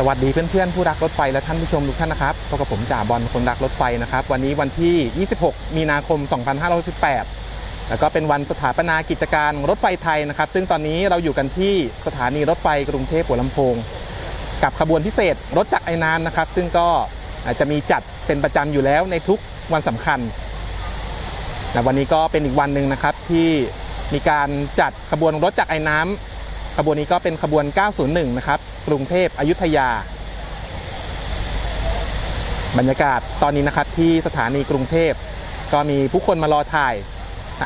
สวัสดีเพื่อนๆ ผู้รักรถไฟและท่านผู้ชมทุกท่านนะครับพบกับผมจ่าบอลคนรักรถไฟนะครับ วันนี้วันที่ 26 มีนาคม 2518 แล้วก็เป็นวันสถาปนากิจการรถไฟไทยนะครับ ซึ่งตอนนี้เราอยู่กันที่สถานีรถไฟกรุงเทพหัวลำโพง กับขบวนพิเศษรถจักรไอ้น้ำนะครับ ซึ่งก็อาจจะมีจัดเป็นประจำอยู่แล้วในทุกวันสำคัญแต่วันนี้ก็เป็นอีกวันหนึ่งนะครับที่มีการจัดขบวนรถจักรไอ้น้ำขบวนนี้ก็เป็นขบวน 901 นะครับ กรุงเทพอยุธยา บรรยากาศตอนนี้นะครับที่สถานีกรุงเทพ ก็มีผู้คนมารอถ่าย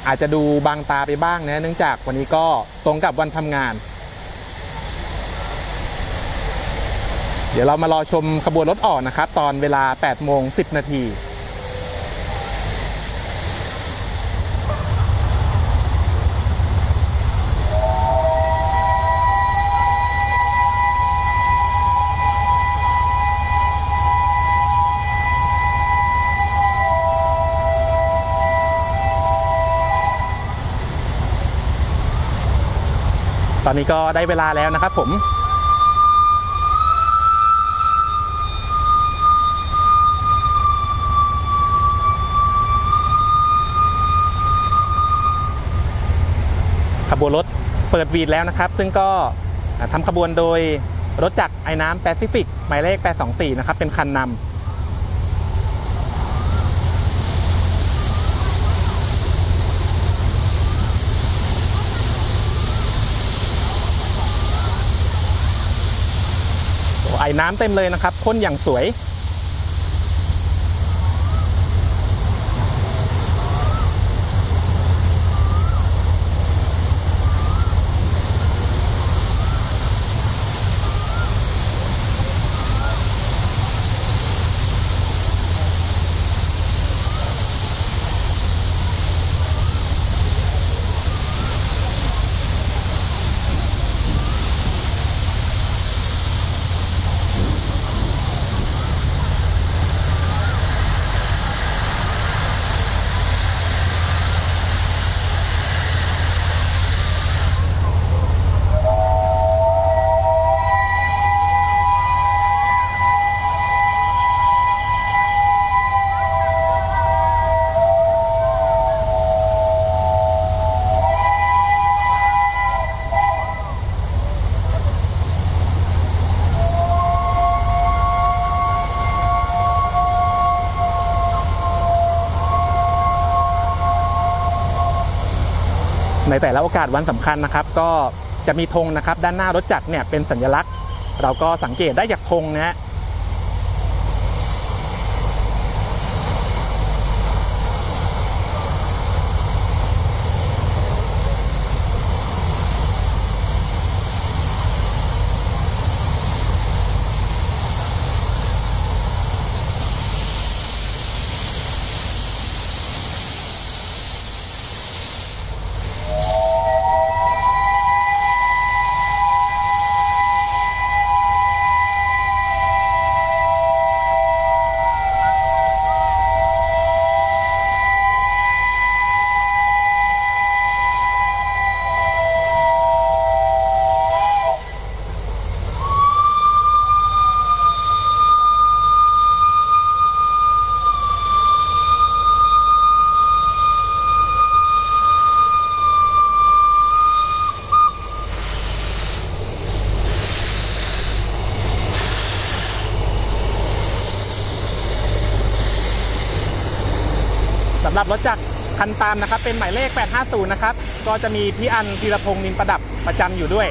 อาจจะดูบางตาไปบ้างนะเนื่องจากวันนี้ก็ตรงกับวันทำงาน เดี๋ยวเรามารอชมขบวนรถออกนะครับ ตอนเวลา 8 โมง 10 นาที ตอนนี้ก็ได้เวลาแล้วนะครับผมขบวนรถเปิดวีดแล้วนะครับ ซึ่งก็ทำขบวนโดยรถจักรไอ้น้ำแปซิฟิกหมายเลข 824 นะครับ เป็นคันนำ โอ้ไอ้ น้ำเต็มเลยนะครับพ่นอย่างสวย ในแต่ละโอกาสวันสำคัญนะครับ ก็จะมีธงนะครับ ด้านหน้ารถจักรเนี่ยเป็นสัญลักษณ์ เราก็สังเกตได้จากธงนะฮะำหรับรถจักรคันตามนะครับเป็นหมายเลข 850 นะครับ ก็จะมีพี่อันธีรพงศ์นินประดับประจำอยู่ด้วย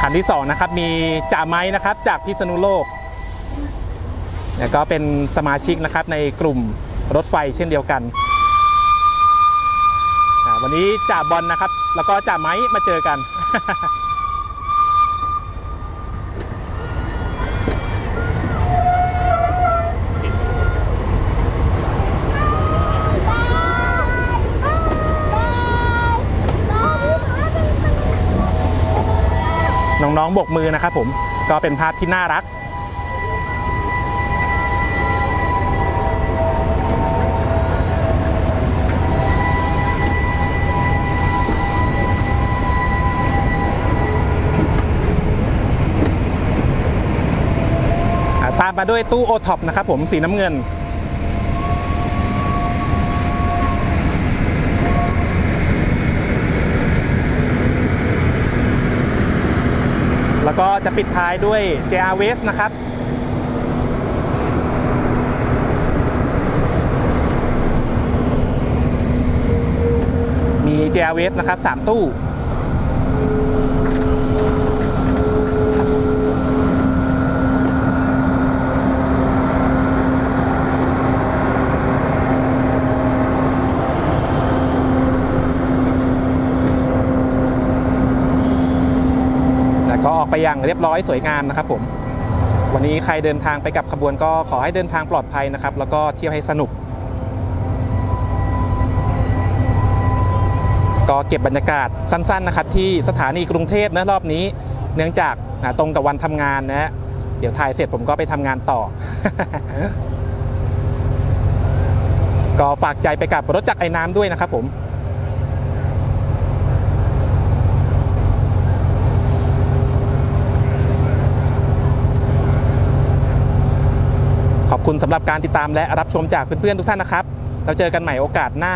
คันที่สองนะครับมีจ่าไม้นะครับจากพิษณุโลกแล้วก็เป็นสมาชิกนะครับในกลุ่มรถไฟเช่นเดียวกันวันนี้จ่าบอลนะครับ แล้วก็จ่าไม้มาเจอกัน น้องๆบกมือนะครับผมก็เป็นภาพที่น่ารัก ตามมาด้วยตู้โอท็อปนะครับผมสีน้ำเงิน แล้วก็ จะปิดท้ายด้วย JR West นะครับ มี JR West นะครับ 3 ตู้ แล้วก็ออก ไปอย่างเรียบร้อยสวยงามนะครับผมวันนี้ใครเดินทางไปกับขบวนก็ขอให้เดินทางปลอดภัยนะครับ แล้วก็เที่ยวให้สนุก ก็เก็บบรรยากาศสั้น ๆ นะครับ ที่สถานีกรุงเทพนะรอบนี้ เนื่องจากตรงกับวันทำงานนะฮะเดี๋ยวถ่ายเสร็จผมก็ไปทำงานต่อ ก็ฝากใจไปกับรถจักรไอ้น้ำด้วยนะครับผม อบคุณสำหรับการติดตามและรับชมจากเพื่อนๆทุกท่านนะครับ เราเจอกันใหม่โอกาสหน้า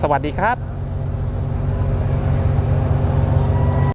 สวัสดีครับ